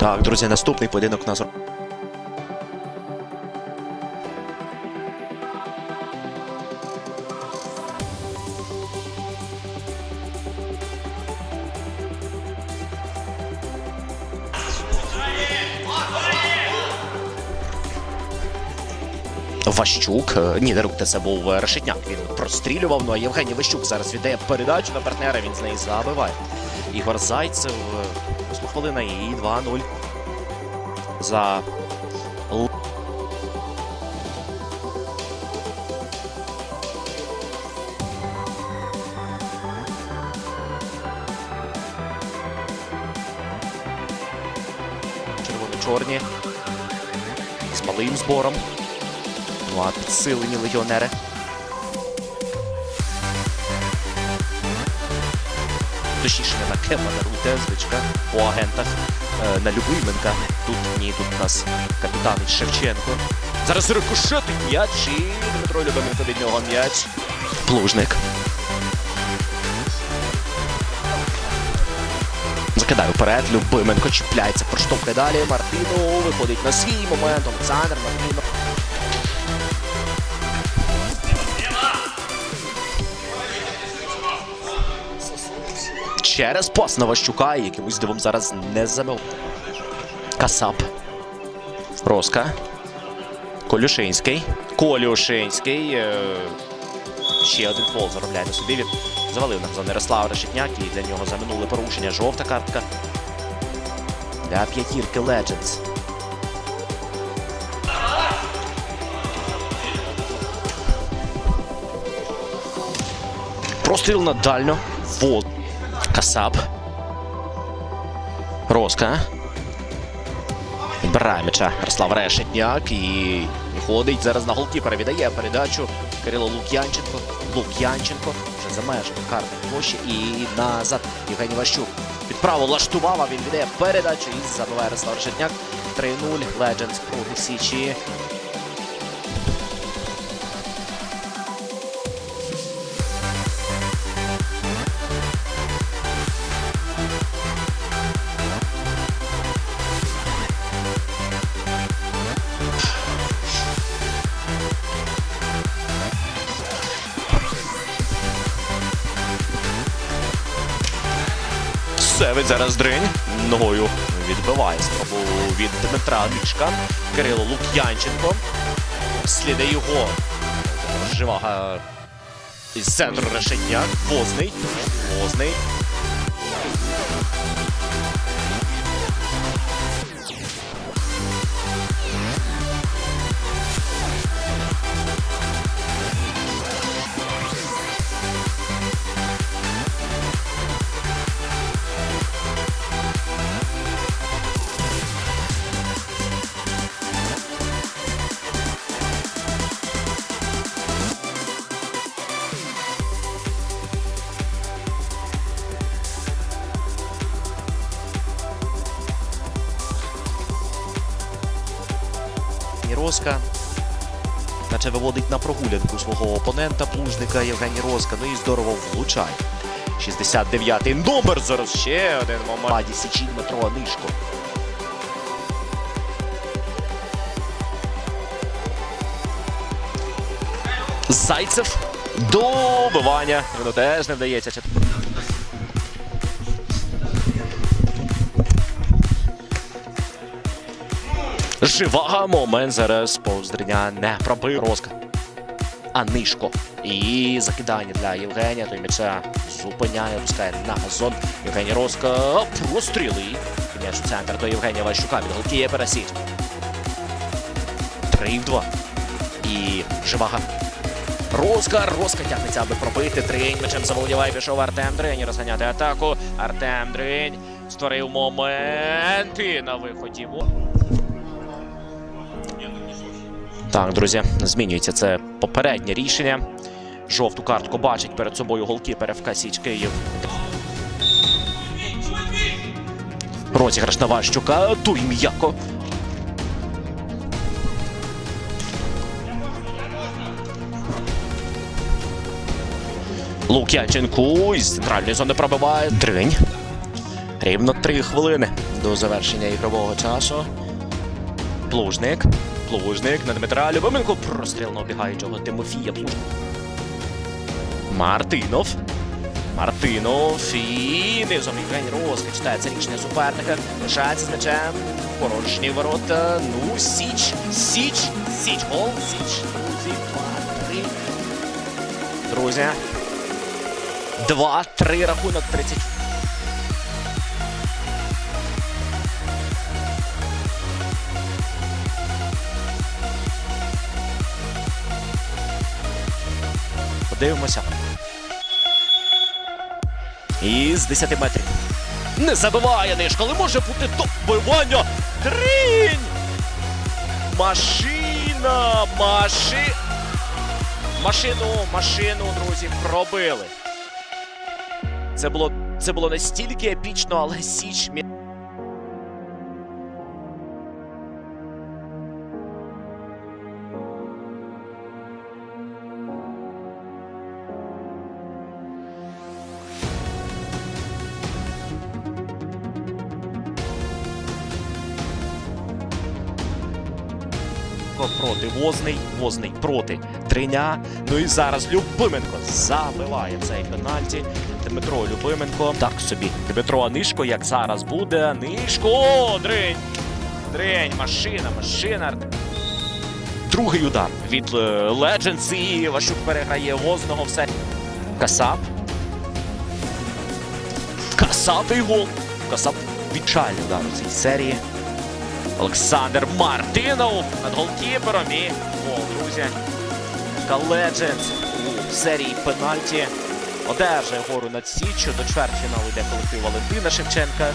Так, друзі, наступний поєдинок нас. Ващук, е, ні, не рухте, це був е, Решетняк. Він прострілював. Ну а Євгеній Ващук зараз віддає передачу на партнера. Він з неї забиває. Ігор Зайцев. Хвилина і 2-0 за червоно-чорні з малим збором. Ну а підсилені легіонери. Точніше, не на Кема даруйте, звичка по агентах е, на Любименка. Тут ні, тут у нас капітан Шевченко. Зараз рикошетить м'яч і Дмитро Любименко від нього м'яч. Плужник. Закидає вперед. Любименко чіпляється, проштовхує далі. Мартину виходить на свій момент. Олександр Мартино. Через пас на Ващука, і якимось дивом зараз не забив. Касап. Роска. Колюшинський. Колюшинський. Е, Ще один фол заробляє на собі. Він завалив нам за Мирослава Решетняк і для нього за минуле порушення жовта картка. Для п'ятірки Legends. Простріл на дальню. Фол. Касап. Роска. Відбирає м'яча Решетняк і виходить зараз на голки. Перевідає передачу Кирило Лук'янченко. Лук'янченко вже за межами карної площі і назад. Євгеній Ващук під право влаштував, він віддає передачу і забиває Ярослав Решетняк. 3-0. Legends проти Січі. Севить зараз дринь. Ногою відбиває спробу від Дмитра Мішка. Кирило Лук'янченко. Сліде його. Живага із центру решення. Возний. Возний. Роска. Наче виводить на прогулянку свого опонента, плужника Євгеній Роска. Ну і здорово влучає. 69-й номер. Зараз ще один момент. Січі Дмитро Анишко. Зайцев. Добивання. Воно теж не вдається. Живага момент зараз повздрення не пробив Роска. Анишко. І закидання для Євгенія. Той м'яча зупиняє, пускає на газон. Євгеній Роска простріли. М'яч у центр до Євгенія Ващука. Від Голкіє пересіч. 3 в 2. І живага. Роска, Роска тягнеться, аби пробити. Дринь м'ячем заволодіває, пішов Артем Дринь розганяти атаку. Артем Дринь створив момент і на виході. Так, друзі, змінюється це попереднє рішення. Жовту картку бачить перед собою голкіпер ФК Січ Київ. Розіграш на Ващука. Туй м'яко. Лук'янченко із центральної зони пробиває. Дринь. Рівно три хвилини до завершення ігрового часу. Плужник. Плужник на Дмитра Любименко. Простріл на обігаючого Тимофія Плужник. Мартинов. Мартинов і низом Євгеній Роска читає це рішення суперника. Лишається з м'ячем. Порожні ворота. Ну, Січ. Січ. Січ. Гол. Січ. Друзі. Два, три. Друзі. Два, три рахунок 30. Подивимося. І з 10 метрів. Не забиває Нишко, але може бути добивання. Тринь! Машина! Маши... Машину, машину, друзі, пробили. Це було, це було настільки епічно, але Січ мі- проти Возний, Возний проти Триня. Ну і зараз Любименко забиває цей пенальті. Дмитро Любименко. Так собі. Дмитро Нишко, як зараз буде. Нишко! О, Дринь! Дринь, машина, машина. Другий удар від е, Legends і Вашук переграє Возного все. Касап. Касап і гол. Касап відчальний удар у цій серії. Олександр Мартинов над голкіпером і гол, друзі. Каледженс у серії пенальті одержує гору над Січчю. До чвертьфіналу йде колектив Валентина Шевченка.